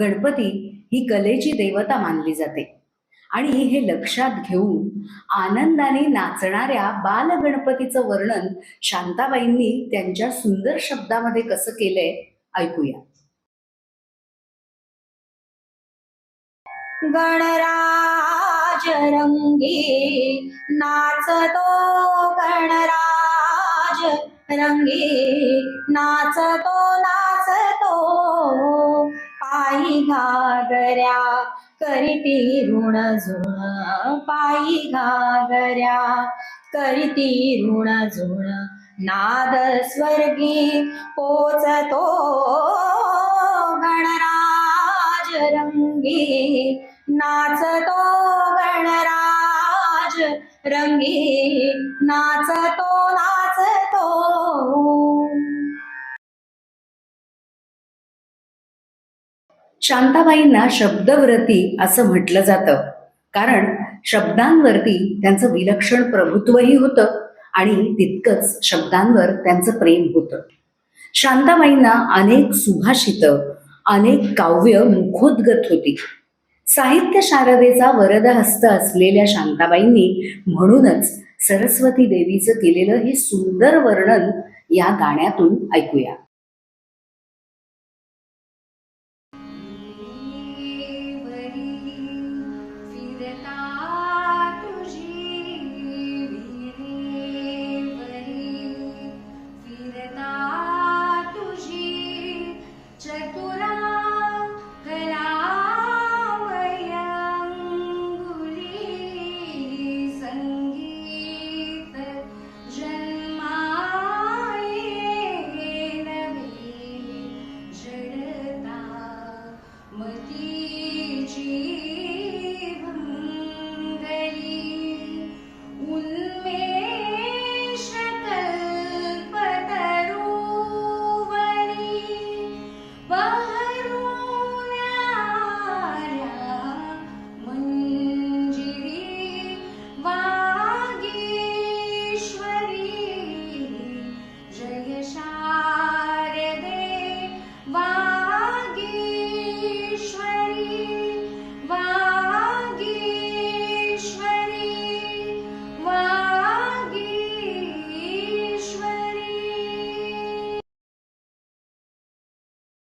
गणपती ही कलेची देवता मानली जाते. आणि हे लक्षात घेऊन आनंदाने नाचणाऱ्या बालगणपतीचं वर्णन शांताबाईंनी त्यांच्या सुंदर शब्दामध्ये कसं केलंय ऐकूया. गणराज रंगी नाचतो गणराज रंगी नाचतो नाचतो घागऱ्या करीती ऋण झुण पायी घागऱ्या करीती ऋण झुण नाद स्वर्गी पोचतो गणराज रंगी. नाचतो गणराज रंगी. नाचतो नाचतो शांताबाईंना शब्दव्रती असं म्हटलं जातं. कारण शब्दांवरती त्यांचं विलक्षण प्रभुत्वही होतं आणि तितकंच शब्दांवर त्यांचं प्रेम होतं. शांताबाईंना अनेक सुभाषित अनेक काव्य मुखोद्गत होती. साहित्य शारदेचा वरदहस्त असलेल्या शांताबाईंनी म्हणूनच सरस्वती देवीचं केलेलं हे सुंदर वर्णन या गाण्यातून ऐकूया.